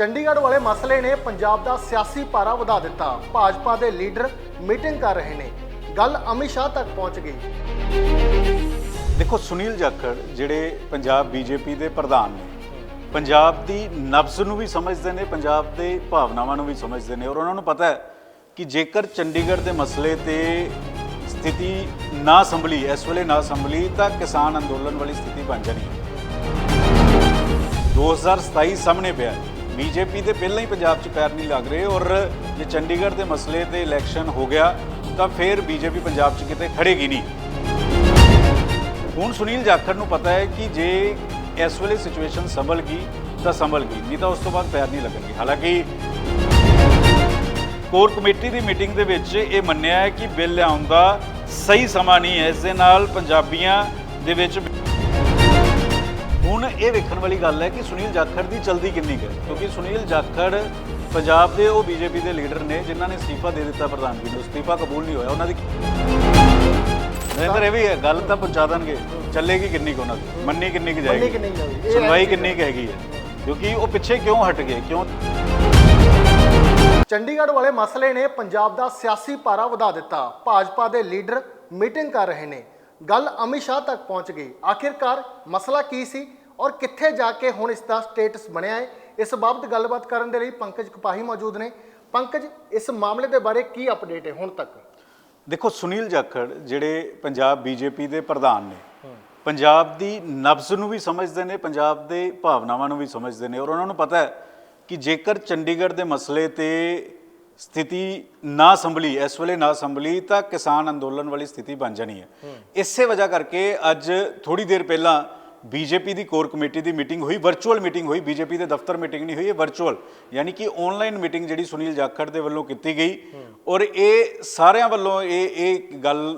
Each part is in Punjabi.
ਚੰਡੀਗੜ੍ਹ ਵਾਲੇ ਮਸਲੇ ਨੇ ਪੰਜਾਬ ਦਾ ਸਿਆਸੀ ਪਾਰਾ ਵਧਾ ਦਿੱਤਾ। ਭਾਜਪਾ ਦੇ ਲੀਡਰ ਮੀਟਿੰਗ ਕਰ ਰਹੇ ਨੇ। ਗੱਲ ਅਮਿਤ ਸ਼ਾਹ ਤੱਕ ਪਹੁੰਚ ਗਈ। ਦੇਖੋ, ਸੁਨੀਲ ਜਾਖੜ ਜਿਹੜੇ ਪੰਜਾਬ ਬੀਜੇਪੀ ਦੇ ਪ੍ਰਧਾਨ ਨੇ, ਪੰਜਾਬ ਦੀ ਨਬਜ਼ ਨੂੰ ਵੀ ਸਮਝਦੇ ਨੇ, ਪੰਜਾਬ ਦੇ ਭਾਵਨਾਵਾਂ ਨੂੰ ਵੀ ਸਮਝਦੇ ਨੇ। ਔਰ ਉਹਨਾਂ ਨੂੰ ਪਤਾ ਹੈ ਕਿ ਜੇਕਰ ਚੰਡੀਗੜ੍ਹ ਦੇ ਮਸਲੇ ਤੇ ਸਥਿਤੀ ਨਾ ਸੰਭਲੀ, ਇਸ ਵੇਲੇ ਨਾ ਸੰਭਲੀ, ਤਾਂ ਕਿਸਾਨ ਅੰਦੋਲਨ ਵਾਲੀ ਸਥਿਤੀ ਬਣ ਜਾਣੀ ਹੈ। 2027 ਸਾਹਮਣੇ ਪਿਆ ਬੀਜੇਪੀ ਦੇ ਪਹਿਲਾਂ ਹੀ ਪੰਜਾਬ 'ਚ ਪੈਰ ਨਹੀਂ ਲੱਗ ਰਹੇ ਔਰ ਜੇ ਚੰਡੀਗੜ੍ਹ ਦੇ ਮਸਲੇ ਤੇ ਇਲੈਕਸ਼ਨ ਹੋ ਗਿਆ, ਤਾਂ ਫਿਰ ਬੀਜੇਪੀ ਪੰਜਾਬ 'ਚ ਕਿਤੇ ਖੜੇਗੀ ਨਹੀਂ। ਹੁਣ ਸੁਨੀਲ ਜਾਖੜ ਨੂੰ ਪਤਾ ਹੈ ਕਿ ਜੇ ਇਸ ਵੇਲੇ ਸਿਚੁਏਸ਼ਨ ਸੰਭਲ ਗਈ, ਤਾਂ ਸੰਭਲ ਗਈ, ਨਹੀਂ ਤਾਂ ਉਸ ਤੋਂ ਬਾਅਦ ਪੈਰ ਨਹੀਂ ਲੱਗਣਗੇ। ਹਾਲਾਂਕਿ ਕੋਰ ਕਮੇਟੀ ਦੀ ਮੀਟਿੰਗ ਦੇ ਵਿੱਚ ਇਹ ਮੰਨਿਆ ਹੈ ਕਿ ਬਿੱਲ ਲਿਆਉਣ ਦਾ ਸਹੀ ਸਮਾਂ ਨਹੀਂ ਹੈ। ਇਸ ਦੇ ਨਾਲ ਪੰਜਾਬੀਆਂ ਦੇ ਵਿੱਚ ਇਹ ਵੇਖਣ ਵਾਲੀ ਗੱਲ ਹੈ ਕਿ ਸੁਨੀਲ ਜਾਖੜ ਦੀ ਚਲਦੀ ਕਿੰਨੀ ਹੈ ਕਿਉਂਕਿ ਸੁਨੀਲ ਜਾਖੜ ਪੰਜਾਬ ਦੇ ਉਹ ਬੀਜੇਪੀ ਦੇ ਲੀਡਰ ਨੇ ਜਿਨ੍ਹਾਂ ਨੇ ਅਸਤੀਫਾ ਦੇ ਦਿੱਤਾ ਪ੍ਰਧਾਨਗੀ ਨੂੰ। ਅਸਤੀਫਾ ਕਬੂਲ ਨਹੀਂ ਹੋਇਆ ਉਹਨਾਂ ਦੀ। ਨਰਿੰਦਰ ਇਹ ਵੀ ਹੈ ਗੱਲ ਤਾਂ ਪਹੁੰਚਾ ਦੇਣਗੇ। ਚੱਲੇਗੀ ਕਿੰਨੀ ਕੁ ਉਹਨਾਂ ਦੀ? ਮੰਨੀ ਕਿੰਨੀ ਕੁ ਜਾਏਗੀ? ਸੁਣਵਾਈ ਕਿੰਨੀ ਕੁ ਹੈਗੀ ਹੈ? ਕਿਉਂਕਿ ਉਹ ਪਿੱਛੇ ਕਿਉਂ ਹਟ ਗਏ? ਕਿਉਂ ਚੰਡੀਗੜ੍ਹ ਵਾਲੇ ਮਸਲੇ ਨੇ ਪੰਜਾਬ ਦਾ ਸਿਆਸੀ ਪਾਰਾ ਵਧਾ ਦਿੱਤਾ। ਭਾਜਪਾ ਦੇ ਲੀਡਰ ਮੀਟਿੰਗ ਕਰ ਰਹੇ ਨੇ। ਗੱਲ ਅਮਿਤ ਸ਼ਾਹ ਤੱਕ ਪਹੁੰਚ ਗਈ। ਆਖਿਰਕਾਰ ਮਸਲਾ ਕੀ ਸੀ? ਔਰ ਕਿੱਥੇ ਜਾ ਕੇ ਹੁਣ ਇਸ ਦਾ ਸਟੇਟਸ ਬਣਿਆ ਹੈ ਇਸ ਬਾਬਤ ਗੱਲਬਾਤ ਕਰਨ ਦੇ ਲਈ ਪੰਕਜ ਕਪਾਹੀ ਮੌਜੂਦ ਨੇ। ਪੰਕਜ ਇਸ ਮਾਮਲੇ ਦੇ ਬਾਰੇ ਕੀ ਅਪਡੇਟ ਹੈ ਹੁਣ ਤੱਕ? ਦੇਖੋ ਸੁਨੀਲ ਜਾਖੜ ਜਿਹੜੇ ਪੰਜਾਬ ਬੀਜੇਪੀ ਦੇ ਪ੍ਰਧਾਨ ਨੇ ਪੰਜਾਬ ਦੀ ਨਬਜ਼ ਨੂੰ ਵੀ ਸਮਝਦੇ ਨੇ ਪੰਜਾਬ ਦੇ ਭਾਵਨਾਵਾਂ ਨੂੰ ਵੀ ਸਮਝਦੇ ਨੇ। ਔਰ ਉਹਨਾਂ ਨੂੰ ਪਤਾ ਹੈ ਕਿ ਜੇਕਰ ਚੰਡੀਗੜ੍ਹ ਦੇ ਮਸਲੇ ਤੇ ਸਥਿਤੀ ਨਾ ਸੰਭਲੀ ਇਸ ਵੇਲੇ ਨਾ ਸੰਭਲੀ ਤਾਂ ਕਿਸਾਨ ਅੰਦੋਲਨ ਵਾਲੀ ਸਥਿਤੀ ਬਣ ਜਾਣੀ ਹੈ। ਇਸੇ ਵਜ੍ਹਾ ਕਰਕੇ ਅੱਜ ਥੋੜੀ ਦੇਰ ਪਹਿਲਾਂ ਬੀਜੇਪੀ ਦੀ ਕੋਰ ਕਮੇਟੀ ਦੀ ਮੀਟਿੰਗ ਹੋਈ, ਵਰਚੁਅਲ ਮੀਟਿੰਗ ਹੋਈ, ਬੀਜੇਪੀ ਦੇ ਦਫ਼ਤਰ ਮੀਟਿੰਗ ਨਹੀਂ ਹੋਈ, ਇਹ ਵਰਚੁਅਲ, ਯਾਨੀ ਕਿ ਆਨਲਾਈਨ ਮੀਟਿੰਗ ਜਿਹੜੀ ਸੁਨੀਲ ਜਾਖੜ ਦੇ ਵੱਲੋਂ ਕੀਤੀ ਗਈ। ਔਰ ਇਹ ਸਾਰਿਆਂ ਵੱਲੋਂ ਇਹ ਇਹ ਗੱਲ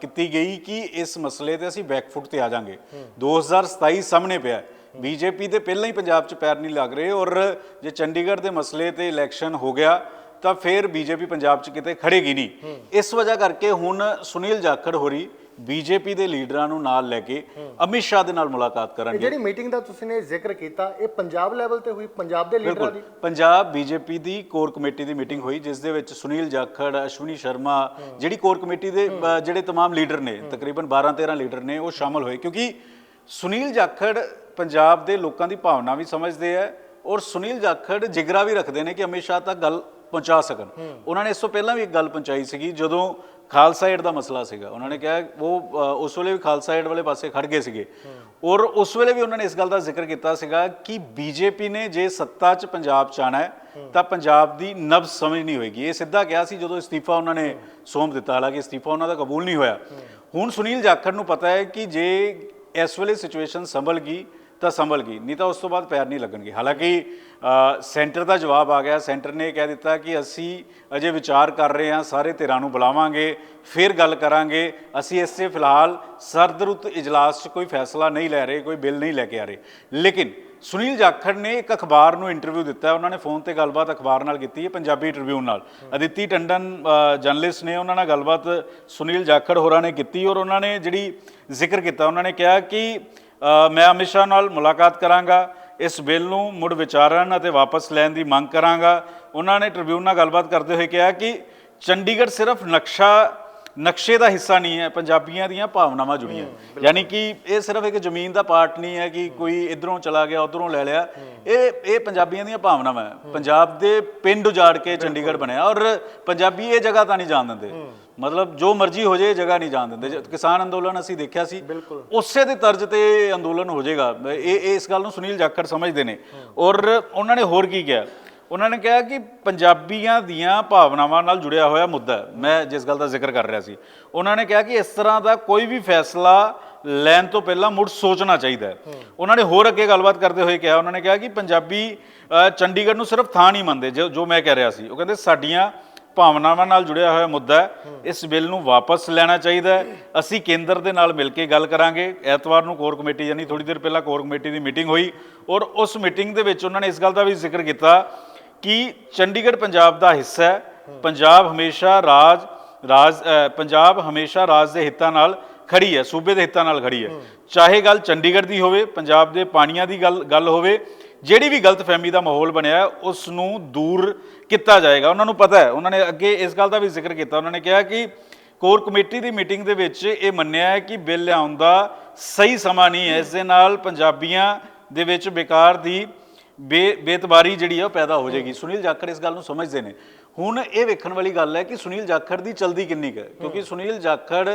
ਕੀਤੀ ਗਈ ਕਿ ਇਸ ਮਸਲੇ ਤੇ ਅਸੀਂ ਬੈਕਫੁੱਟ ਤੇ ਆ ਜਾਾਂਗੇ। 2027 ਸਾਹਮਣੇ ਪਿਆ ਬੀਜੇਪੀ ਦੇ ਪਹਿਲਾਂ ਹੀ ਪੰਜਾਬ 'ਚ ਪੈਰ ਨਹੀਂ ਲੱਗ ਰਹੇ ਔਰ ਜੇ ਚੰਡੀਗੜ੍ਹ ਦੇ ਮਸਲੇ ਤੇ ਇਲੈਕਸ਼ਨ ਹੋ ਗਿਆ, ਤਾਂ ਫਿਰ ਬੀਜੇਪੀ ਪੰਜਾਬ 'ਚ ਕਿਤੇ ਖੜੇਗੀ ਨਹੀਂ। ਇਸ ਵਜ੍ਹਾ ਕਰਕੇ ਹੁਣ ਸੁਨੀਲ ਜਾਖੜ ਹੋਰੀ ਬੀਜੇਪੀ ਦੇ ਲੀਡਰਾਂ ਨੂੰ ਨਾਲ ਲੈ ਕੇ ਅਮਿਤ ਸ਼ਾਹ ਦੇ ਨਾਲ ਮੁਲਾਕਾਤ ਇਹ ਕਰਨਗੇ ਜਿਹੜੀ ਮੀਟਿੰਗ ਦਾ ਤੁਸੀਂ ਨੇ ਜ਼ਿਕਰ ਕੀਤਾ ਇਹ ਪੰਜਾਬ ਲੈਵਲ ਤੇ ਹੋਈ ਪੰਜਾਬ ਦੇ ਲੀਡਰਾਂ ਦੀ ਬਿਲਕੁਲ ਪੰਜਾਬ ਬੀਜੇਪੀ ਦੀ ਕੋਰ ਕਮੇਟੀ ਦੀ ਮੀਟਿੰਗ ਹੋਈ ਜਿਸ ਦੇ ਵਿੱਚ ਸੁਨੀਲ ਜਾਖੜ ਅਸ਼ਵਨੀ ਸ਼ਰਮਾ ਜਿਹੜੀ ਕੋਰ ਕਮੇਟੀ ਦੇ ਅ, ਜਿਹੜੇ तमाम ਲੀਡਰ ਨੇ ਤਕਰੀਬਨ 12 13 ਲੀਡਰ ਨੇ ਉਹ ਸ਼ਾਮਲ ਹੋਏ ਕਿਉਂਕਿ ਸੁਨੀਲ ਜਾਖੜ ਪੰਜਾਬ ਦੇ ਲੋਕਾਂ ਦੀ ਭਾਵਨਾ ਵੀ ਸਮਝਦੇ ਆ ਔਰ ਸੁਨੀਲ ਜਾਖੜ ਜਿਗਰਾ ਵੀ ਰੱਖਦੇ ਨੇ ਕਿ ਅਮਿਤ ਸ਼ਾਹ ਤੱਕ ਗੱਲ ਪਹੁੰਚਾ ਸਕਣ ਉਹਨਾਂ ਨੇ ਇਸ ਤੋਂ ਪਹਿਲਾਂ ਵੀ ਇੱਕ ਗੱਲ ਪਹੁੰਚਾਈ ਸੀਗੀ ਜਦੋਂ ਖਾਲਸਾ ਏਡ ਦਾ ਮਸਲਾ ਸੀਗਾ। ਉਹਨਾਂ ਨੇ ਕਿਹਾ ਉਹ ਅ, ਉਸ ਵੇਲੇ ਵੀ ਖਾਲਸਾ ਏਡ ਵਾਲੇ ਪਾਸੇ ਖੜ ਗਏ ਸੀਗੇ। ਔਰ ਉਸ ਵੇਲੇ ਵੀ ਉਹਨਾਂ ਨੇ ਇਸ ਗੱਲ ਦਾ ਜ਼ਿਕਰ ਕੀਤਾ ਸੀਗਾ ਕਿ ਬੀਜੇਪੀ ਨੇ ਜੇ ਸੱਤਾ 'ਚ ਪੰਜਾਬ 'ਚ ਆਣਾ ਹੈ ਤਾਂ ਪੰਜਾਬ ਦੀ ਨਬਜ਼ ਸਮਝ ਨਹੀਂ ਹੋਏਗੀ। ਇਹ ਸਿੱਧਾ ਕਿਹਾ ਸੀ ਜਦੋਂ ਅਸਤੀਫਾ ਉਹਨਾਂ ਨੇ ਸੌਂਪ ਦਿੱਤਾ। ਹਾਲਾਂਕਿ ਅਸਤੀਫਾ ਉਹਨਾਂ ਦਾ ਕਬੂਲ ਨਹੀਂ ਹੋਇਆ। ਹੁਣ ਸੁਨੀਲ ਜਾਖੜ ਨੂੰ ਪਤਾ ਹੈ ਕਿ ਜੇ ਇਸ ਵੇਲੇ ਸਿਚੁਏਸ਼ਨ ਸੰਭਲ ਗਈ ਤਾਂ ਸੰਭਲ ਗਈ, ਨਹੀਂ ਤਾਂ ਉਸ ਤੋਂ ਬਾਅਦ ਪੈਰ ਨਹੀਂ ਲੱਗਣਗੇ। ਹਾਲਾਂਕਿ ਸੈਂਟਰ ਦਾ ਜਵਾਬ ਆ ਗਿਆ। ਸੈਂਟਰ ਨੇ ਕਹਿ ਦਿੱਤਾ ਕਿ ਅਸੀਂ ਅਜੇ ਵਿਚਾਰ ਕਰ ਰਹੇ ਹਾਂ, ਸਾਰੇ ਧਿਰਾਂ ਨੂੰ ਬੁਲਾਵਾਂਗੇ, ਫਿਰ ਗੱਲ ਕਰਾਂਗੇ। ਅਸੀਂ ਇਸੇ 'ਤੇ ਫਿਲਹਾਲ ਸਰਦਰੁੱਤ ਇਜਲਾਸ 'ਚ ਕੋਈ ਫੈਸਲਾ ਨਹੀਂ ਲੈ ਰਹੇ, ਕੋਈ ਬਿੱਲ ਨਹੀਂ ਲੈ ਕੇ ਆ ਰਹੇ। ਲੇਕਿਨ ਸੁਨੀਲ ਜਾਖੜ ਨੇ ਇੱਕ ਅਖਬਾਰ ਨੂੰ ਇੰਟਰਵਿਊ ਦਿੱਤਾ। ਉਹਨਾਂ ਨੇ ਫੋਨ ਤੇ ਗੱਲਬਾਤ ਅਖਬਾਰ ਨਾਲ ਕੀਤੀ ਹੈ, ਪੰਜਾਬੀ ਟ੍ਰਿਬਿਊਨ ਨਾਲ। ਅਦਿੱਤੀ ਟੰਡਨ ਜਰਨਲਿਸਟ ਨੇ ਉਹਨਾਂ ਨਾਲ ਗੱਲਬਾਤ ਸੁਨੀਲ ਜਾਖੜ ਹੋਰਾਂ ਨੇ ਕੀਤੀ ਔਰ ਉਹਨਾਂ ਨੇ ਜਿਹੜੀ ਜ਼ਿਕਰ ਕੀਤਾ, ਉਹਨਾਂ ਨੇ ਕਿਹਾ ਕਿ ਮੈਂ ਅਮਿਤ ਸ਼ਾਹ ਨਾਲ ਮੁਲਾਕਾਤ ਕਰਾਂਗਾ ਇਸ ਬਿੱਲ ਨੂੰ ਮੁੜ ਵਿਚਾਰਨ ਅਤੇ ਵਾਪਸ ਲੈਣ ਦੀ ਮੰਗ ਕਰਾਂਗਾ। ਉਹਨਾਂ ਨੇ ਟ੍ਰਿਬਿਊਨ ਨਾਲ ਗੱਲਬਾਤ ਕਰਦੇ ਹੋਏ ਕਿਹਾ ਕਿ ਚੰਡੀਗੜ੍ਹ ਸਿਰਫ ਨਕਸ਼ਾ ਨਕਸ਼ੇ ਦਾ ਹਿੱਸਾ ਨਹੀਂ ਹੈ ਪੰਜਾਬੀਆਂ ਦੀਆਂ ਭਾਵਨਾਵਾਂ ਜੁੜੀਆਂ। ਯਾਨੀ ਕਿ ਇਹ ਸਿਰਫ ਇੱਕ ਜ਼ਮੀਨ ਦਾ ਪਾਰਟ ਨਹੀਂ ਹੈ ਕਿ ਕੋਈ ਇਧਰੋਂ ਚਲਾ ਗਿਆ ਉਧਰੋਂ ਲੈ ਲਿਆ। ਇਹ ਇਹ ਪੰਜਾਬੀਆਂ ਦੀਆਂ ਭਾਵਨਾਵਾਂ ਹੈ। ਪੰਜਾਬ ਦੇ ਪਿੰਡ ਉਜਾੜ ਕੇ ਚੰਡੀਗੜ੍ਹ ਬਣਿਆ ਔਰ ਪੰਜਾਬੀ ਇਹ ਜਗ੍ਹਾ ਤਾਂ ਨਹੀਂ ਜਾਣ ਦਿੰਦੇ। ਮਤਲਬ ਜੋ ਮਰਜ਼ੀ ਹੋ ਜੇ ਜਗ੍ਹਾ ਨਹੀਂ ਜਾਣ ਦਿੰਦੇ। ਜੇ ਕਿਸਾਨ ਅੰਦੋਲਨ ਅਸੀਂ ਦੇਖਿਆ ਸੀ ਉਸੇ ਦੇ ਤਰਜ਼ ਤੇ ਅੰਦੋਲਨ ਹੋ ਜਾਏਗਾ। ਇਹ ਇਸ ਗੱਲ ਨੂੰ ਸੁਨੀਲ ਜਾਖੜ ਸਮਝਦੇ ਨੇ। ਔਰ ਉਹਨਾਂ ਨੇ ਹੋਰ ਕੀ ਕਿਹਾ? ਉਹਨਾਂ ਨੇ ਕਿਹਾ ਕਿ ਪੰਜਾਬੀਆਂ ਦੀਆਂ ਭਾਵਨਾਵਾਂ ਨਾਲ ਜੁੜਿਆ ਹੋਇਆ ਮੁੱਦਾ ਮੈਂ ਜਿਸ ਗੱਲ ਦਾ ਜ਼ਿਕਰ ਕਰ ਰਿਹਾ ਸੀ। ਉਹਨਾਂ ਨੇ ਕਿਹਾ ਕਿ ਇਸ ਤਰ੍ਹਾਂ ਦਾ ਕੋਈ ਵੀ ਫੈਸਲਾ ਲੈਣ ਤੋਂ ਪਹਿਲਾਂ ਮੁੜ ਸੋਚਣਾ ਚਾਹੀਦਾ ਹੈ। ਉਹਨਾਂ ਨੇ ਹੋਰ ਅੱਗੇ ਗੱਲਬਾਤ ਕਰਦੇ ਹੋਏ ਕਿਹਾ ਉਹਨਾਂ ਨੇ ਕਿਹਾ ਕਿ ਪੰਜਾਬੀ ਚੰਡੀਗੜ੍ਹ ਨੂੰ ਸਿਰਫ ਥਾਂ ਨਹੀਂ ਮੰਨਦੇ ਜੋ ਮੈਂ ਕਹਿ ਰਿਹਾ ਸੀ। ਉਹ ਕਹਿੰਦੇ ਸਾਡੀਆਂ ਭਾਵਨਾਵਾਂ ਨਾਲ ਜੁੜਿਆ ਹੋਇਆ ਮੁੱਦਾ ਹੈ, ਇਸ ਬਿੱਲ ਨੂੰ ਵਾਪਸ ਲੈਣਾ ਚਾਹੀਦਾ ਹੈ। ਅਸੀਂ ਕੇਂਦਰ ਦੇ ਨਾਲ ਮਿਲ ਕੇ ਗੱਲ ਕਰਾਂਗੇ। ਐਤਵਾਰ ਨੂੰ ਕੋਰ ਕਮੇਟੀ ਯਾਨੀ ਥੋੜੀ ਦੇਰ ਪਹਿਲਾਂ ਕੋਰ ਕਮੇਟੀ ਦੀ ਮੀਟਿੰਗ ਹੋਈ ਔਰ ਉਸ ਮੀਟਿੰਗ ਦੇ ਵਿੱਚ ਉਹਨਾਂ ਨੇ ਇਸ ਗੱਲ ਦਾ ਵੀ ਜ਼ਿਕਰ ਕੀਤਾ ਕਿ ਚੰਡੀਗੜ੍ਹ ਪੰਜਾਬ ਦਾ ਹਿੱਸਾ ਹੈ। ਪੰਜਾਬ ਹਮੇਸ਼ਾ ਰਾਜ ਰਾਜ ਪੰਜਾਬ ਹਮੇਸ਼ਾ ਰਾਜ ਦੇ ਹਿੱਤਾਂ ਨਾਲ ਖੜੀ ਹੈ, ਸੂਬੇ ਦੇ ਹਿੱਤਾਂ ਨਾਲ ਖੜੀ ਹੈ। ਚਾਹੇ ਗੱਲ ਚੰਡੀਗੜ੍ਹ ਦੀ ਹੋਵੇ, ਪੰਜਾਬ ਦੇ ਪਾਣੀਆਂ ਦੀ ਗੱਲ ਗੱਲ ਹੋਵੇ ਜਿਹੜੀ ਵੀ ਗਲਤਫਹਿਮੀ ਦਾ ਮਾਹੌਲ ਬਣਿਆ ਉਸ ਨੂੰ ਦੂਰ ਕੀਤਾ ਜਾਏਗਾ। ਉਹਨਾਂ ਨੂੰ ਪਤਾ ਹੈ। ਉਹਨਾਂ ਨੇ ਅੱਗੇ ਇਸ ਗੱਲ ਦਾ ਵੀ ਜ਼ਿਕਰ ਕੀਤਾ। ਉਹਨਾਂ ਨੇ ਕਿਹਾ ਕਿ ਕੋਰ ਕਮੇਟੀ ਦੀ ਮੀਟਿੰਗ ਦੇ ਵਿੱਚ ਇਹ ਮੰਨਿਆ ਹੈ ਕਿ ਬਿੱਲ ਲਿਆਉਣ ਦਾ ਸਹੀ ਸਮਾਂ ਨਹੀਂ ਹੈ। ਇਸ ਦੇ ਨਾਲ ਪੰਜਾਬੀਆਂ ਦੇ ਵਿੱਚ ਬੇਕਾਰ ਦੀ ਬੇ ਬੇਤਬਾਰੀ ਜਿਹੜੀ ਆ ਉਹ ਪੈਦਾ ਹੋ ਜਾਏਗੀ। ਸੁਨੀਲ ਜਾਖੜ ਇਸ ਗੱਲ ਨੂੰ ਸਮਝਦੇ ਨੇ। ਹੁਣ ਇਹ ਵੇਖਣ ਵਾਲੀ ਗੱਲ ਹੈ ਕਿ ਸੁਨੀਲ ਜਾਖੜ ਦੀ ਚਲਦੀ ਕਿੰਨੀ ਕੁ ਹੈ। ਕਿਉਂਕਿ ਸੁਨੀਲ ਜਾਖੜ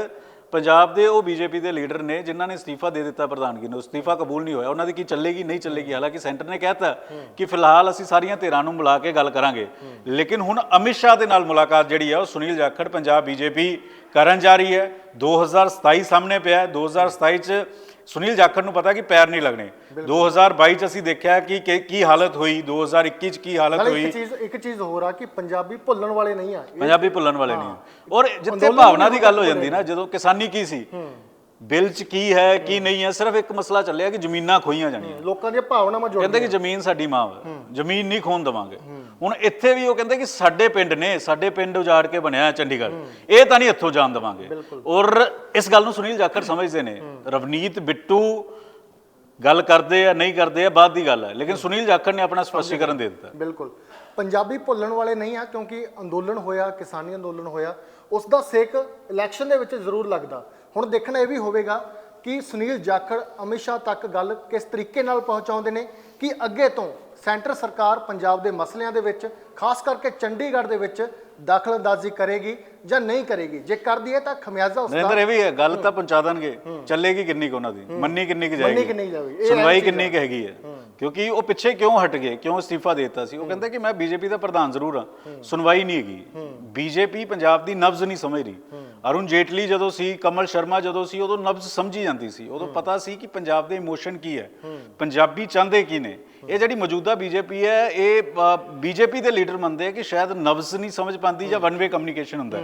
ਪੰਜਾਬ ਦੇ ਉਹ ਬੀਜੇਪੀ ਦੇ ਲੀਡਰ ਨੇ ਜਿਨ੍ਹਾਂ ਨੇ ਅਸਤੀਫਾ ਦੇ ਦਿੱਤਾ ਪ੍ਰਧਾਨਗੀ ਨੂੰ, ਅਸਤੀਫਾ ਕਬੂਲ ਨਹੀਂ ਹੋਇਆ। ਉਹਨਾਂ ਦੀ ਕੀ ਚੱਲੇਗੀ, ਨਹੀਂ ਚੱਲੇਗੀ? ਹਾਲਾਂਕਿ ਸੈਂਟਰ ਨੇ ਕਹਿਤਾ ਕਿ ਫਿਲਹਾਲ ਅਸੀਂ ਸਾਰੀਆਂ ਧਿਰਾਂ ਨੂੰ ਮਿਲਾ ਕੇ ਗੱਲ ਕਰਾਂਗੇ। ਲੇਕਿਨ ਹੁਣ ਅਮਿਤ ਸ਼ਾਹ ਦੇ ਨਾਲ ਮੁਲਾਕਾਤ ਜਿਹੜੀ ਆ, ਉਹ ਸੁਨੀਲ ਜਾਖੜ, ਪੰਜਾਬ ਬੀਜੇਪੀ ਕਰਨ ਜਾ ਰਹੀ ਹੈ। 2027 ਸਾਹਮਣੇ ਪਿਆ ਹੈ। 2027 ਚ ਸੁਨੀਲ ਜਾਖੜ ਨੂੰ ਪਤਾ ਕਿ ਪੈਰ ਨਹੀਂ ਲੱਗਣੇ। 2022 ਚ ਅਸੀਂ ਦੇਖਿਆ ਕਿ ਕਿ- ਕੀ ਹਾਲਤ ਹੋਈ। 2021 ਚ ਕੀ ਹਾਲਤ ਨਾਲੇ ਹੋਈ। ਇੱਕ ਚੀਜ਼ ਇੱਕ ਚੀਜ਼ ਹੋਰ ਆ ਕਿ ਪੰਜਾਬੀ ਭੁੱਲਣ ਵਾਲੇ ਨਹੀਂ ਆ। ਪੰਜਾਬੀ ਭੁੱਲਣ ਵਾਲੇ ਨਹੀਂ ਔਰ ਜਿੱਥੇ ਅੰਦੋਲਨ ਭਾਵਨਾ ਦੀ ਗੱਲ ਹੋ ਜਾਂਦੀ ਨਾ ਜਦੋਂ ਕਿਸਾਨੀ ਕੀ ਸੀ? ਬਿੱਲ ਚ ਕੀ ਹੈ ਕੀ ਨਹੀਂ ਹੈ ਸਿਰਫ ਇੱਕ ਮਸਲਾ ਚੱਲਿਆ ਕਿ ਜ਼ਮੀਨਾਂ ਖੋਈਆਂ ਜਾਣੀਆਂ। ਲੋਕਾਂ ਦੀਆਂ ਭਾਵਨਾਵਾਂ ਜੁੜ ਕਹਿੰਦੇ ਕਿ ਜ਼ਮੀਨ ਸਾਡੀ ਮਾਂ ਵਾ। ਜ਼ਮੀਨ ਨਹੀਂ ਖੋਣ ਦਵਾਂਗੇ। ਹੁਣ ਇੱਥੇ ਵੀ ਉਹ ਕਹਿੰਦੇ ਕਿ ਸਾਡੇ ਪਿੰਡ ਨੇ ਸਾਡੇ ਪਿੰਡ ਉਜਾੜ ਕੇ ਬਣਿਆ ਚੰਡੀਗੜ੍ਹ। ਇਹ ਤਾਂ ਨਹੀਂ ਇੱਥੋਂ ਜਾਣ ਦਵਾਂਗੇ। ਔਰ ਇਸ ਗੱਲ ਨੂੰ ਸੁਨੀਲ ਜਾਖੜ ਸਮਝਦੇ ਨੇ। ਰਵਨੀਤ ਬਿੱਟੂ ਗੱਲ ਕਰਦੇ ਆ ਨਹੀਂ ਕਰਦੇ ਆ ਬਾਅਦ ਦੀ ਗੱਲ ਹੈ। ਲੇਕਿਨ ਸੁਨੀਲ ਜਾਖੜ ਨੇ ਆਪਣਾ ਸਪਸ਼ਟੀਕਰਨ ਦੇ ਦਿੱਤਾ। ਬਿਲਕੁਲ। ਪੰਜਾਬੀ ਭੁੱਲਣ ਵਾਲੇ ਨਹੀਂ ਆ ਕਿਉਂਕਿ ਅੰਦੋਲਨ ਹੋਇਆ ਕਿਸਾਨੀ ਅੰਦੋਲਨ ਹੋਇਆ। ਉਸ ਦਾ ਸੇਕ ਇਲੈਕਸ਼ਨ ਦੇ ਵਿੱਚ ਜ਼ਰੂਰ ਲੱਗਦਾ। ਹੁਣ ਦੇਖਣਾ ਇਹ ਵੀ ਹੋਵੇਗਾ ਕਿ ਸੁਨੀਲ ਜਾਖੜ ਅਮਿਤ ਸ਼ਾਹ ਤੱਕ ਗੱਲ ਕਿਸ ਤਰੀਕੇ ਨਾਲ ਪਹੁੰਚਾਉਂਦੇ ਨੇ ਕਿ ਅੱਗੇ ਤੋਂ ਸੈਂਟਰ ਸਰਕਾਰ ਪੰਜਾਬ ਦੇ ਮਸਲਿਆਂ ਦੇ ਵਿੱਚ ਖਾਸ ਕਰਕੇ ਚੰਡੀਗੜ੍ਹ ਦੇ ਵਿੱਚ ਦਖਲਅੰਦਾਜ਼ੀ ਕਰੇਗੀ ਜਾਂ ਨਹੀਂ ਕਰੇਗੀ। ਜੇ ਕਰਦੀ ਹੈ ਤਾਂ ਖਮਿਆਜ਼ਾ ਉਸ ਦਾ ਨਰਿੰਦਰ ਇਹ ਵੀ ਹੈ ਗੱਲ ਤਾਂ ਪਹੁੰਚਾ ਦੇਣਗੇ। ਚੱਲੇਗੀ ਕਿੰਨੀ ਕੁ ਉਹਨਾਂ ਦੀ? ਮੰਨੀ ਕਿੰਨੀ ਕੁ ਜਾਏਗੀ? ਕਿੰਨੀ ਜਾਵੇਗੀ? ਸੁਣਵਾਈ ਕਿੰਨੀ ਕੁ ਹੈਗੀ ਹੈ? ਕਿਉਂਕਿ ਉਹ ਪਿੱਛੇ ਕਿਉਂ ਹਟ ਗਏ? ਕਿਉਂ ਅਸਤੀਫਾ ਦਿੱਤਾ ਸੀ? ਉਹ ਕਹਿੰਦੇ ਕਿ ਮੈਂ ਬੀਜੇਪੀ ਦਾ ਪ੍ਰਧਾਨ ਜ਼ਰੂਰ ਹਾਂ। ਸੁਣਵਾਈ ਨਹੀਂ ਹੈਗੀ। ਬੀਜੇਪੀ ਪੰਜਾਬ ਦੀ ਨਬਜ਼ ਨਹੀਂ ਸਮਝ ਰਹੀ। ਅਰੁਣ ਜੇਟਲੀ ਜਦੋਂ ਸੀ ਕਮਲ ਸ਼ਰਮਾ ਜਦੋਂ ਸੀ ਉਦੋਂ ਨਬਜ਼ ਸਮਝੀ ਜਾਂਦੀ ਸੀ। ਉਦੋਂ ਪਤਾ ਸੀ ਕਿ ਪੰਜਾਬ ਦੇ ਇਮੋਸ਼ਨ ਕੀ ਹੈ। ਪੰਜਾਬੀ ਚਾਹੁੰਦੇ ਕੀ ਨੇ? ਇਹ ਜਿਹੜੀ ਮੌਜੂਦਾ ਬੀਜੇਪੀ ਹੈ ਇਹ ਬੀਜੇਪੀ ਦੇ ਲੀਡਰ ਮੰਨਦੇ ਆ ਕਿ ਸ਼ਾਇਦ ਨਬਜ਼ ਨਹੀਂ ਸਮਝ ਪਾਉਂਦੀ ਜਾਂ ਵਨ ਵੇ ਕਮਿਊਨੀਕੇਸ਼ਨ ਹੁੰਦਾ ਹੈ।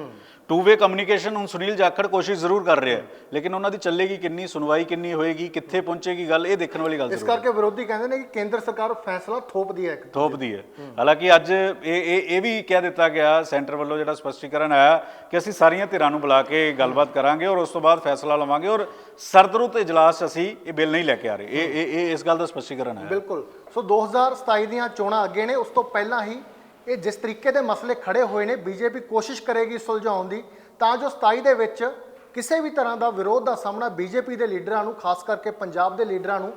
ਟੂ ਵੇ ਕਮਿਊਨੀਕੇਸ਼ਨ ਹੁਣ ਸੁਨੀਲ ਜਾਖੜ ਕੋਸ਼ਿਸ਼ ਜ਼ਰੂਰ ਕਰ ਰਿਹਾ ਹੈ ਲੇਕਿਨ ਉਹਨਾਂ ਦੀ ਚੱਲੇਗੀ ਕਿੰਨੀ ਸੁਣਵਾਈ ਕਿੰਨੀ ਹੋਏਗੀ ਕਿੱਥੇ ਪਹੁੰਚੇਗੀ ਗੱਲ ਇਹ ਦੇਖਣ ਵਾਲੀ ਗੱਲ ਇਸ ਕਰਕੇ ਵਿਰੋਧੀ ਕਹਿੰਦੇ ਨੇ ਕਿ ਕੇਂਦਰ ਸਰਕਾਰ ਫੈਸਲਾ ਥੋਪਦੀ ਹੈ ਇੱਕ ਥੋਪਦੀ ਹੈ। ਹਾਲਾਂਕਿ ਅੱਜ ਇਹ ਇਹ ਇਹ ਵੀ ਕਹਿ ਦਿੱਤਾ ਗਿਆ ਸੈਂਟਰ ਵੱਲੋਂ ਜਿਹੜਾ ਸਪਸ਼ਟੀਕਰਨ ਆਇਆ ਕਿ ਅਸੀਂ ਸਾਰੀਆਂ ਧਿਰਾਂ ਨੂੰ ਬੁਲਾ ਕੇ ਗੱਲਬਾਤ ਕਰਾਂਗੇ ਔਰ ਉਸ ਤੋਂ ਬਾਅਦ ਫੈਸਲਾ ਲਵਾਂਗੇ ਔਰ ਸਰਦਰੁੱਤ ਇਜਲਾਸ ਅਸੀਂ ਇਹ ਬਿੱਲ ਨਹੀਂ ਲੈ ਕੇ ਆ ਰਹੇ। ਇਹ ਇਹ ਇਸ ਗੱਲ ਦਾ ਸਪਸ਼ਟੀਕਰਨ ਹੈ ਬਿਲਕੁਲ। ਸੋ 2027 ਦੀਆਂ ਚੋਣਾਂ ਅੱਗੇ ਨੇ ਉਸ ਤੋਂ ਪਹਿਲਾਂ ਹੀ ਇਹ ਜਿਸ ਤਰੀਕੇ ਦੇ ਮਸਲੇ ਖੜੇ ਹੋਏ ਨੇ, ਬੀਜੇਪੀ ਕੋਸ਼ਿਸ਼ ਕਰੇਗੀ ਸੁਲਝਾਉਣ ਦੀ, ਤਾਂ ਜੋ 27 ਦੇ ਵਿੱਚ ਕਿਸੇ ਵੀ ਤਰ੍ਹਾਂ ਦਾ ਵਿਰੋਧ ਦਾ ਸਾਹਮਣਾ ਬੀਜੇਪੀ ਦੇ ਲੀਡਰਾਂ ਨੂੰ, ਖਾਸ ਕਰਕੇ ਪੰਜਾਬ ਦੇ ਲੀਡਰਾਂ ਨੂੰ,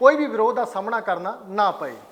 ਕੋਈ ਵੀ ਵਿਰੋਧ ਦਾ ਸਾਹਮਣਾ ਕਰਨਾ ਨਾ ਪਏ।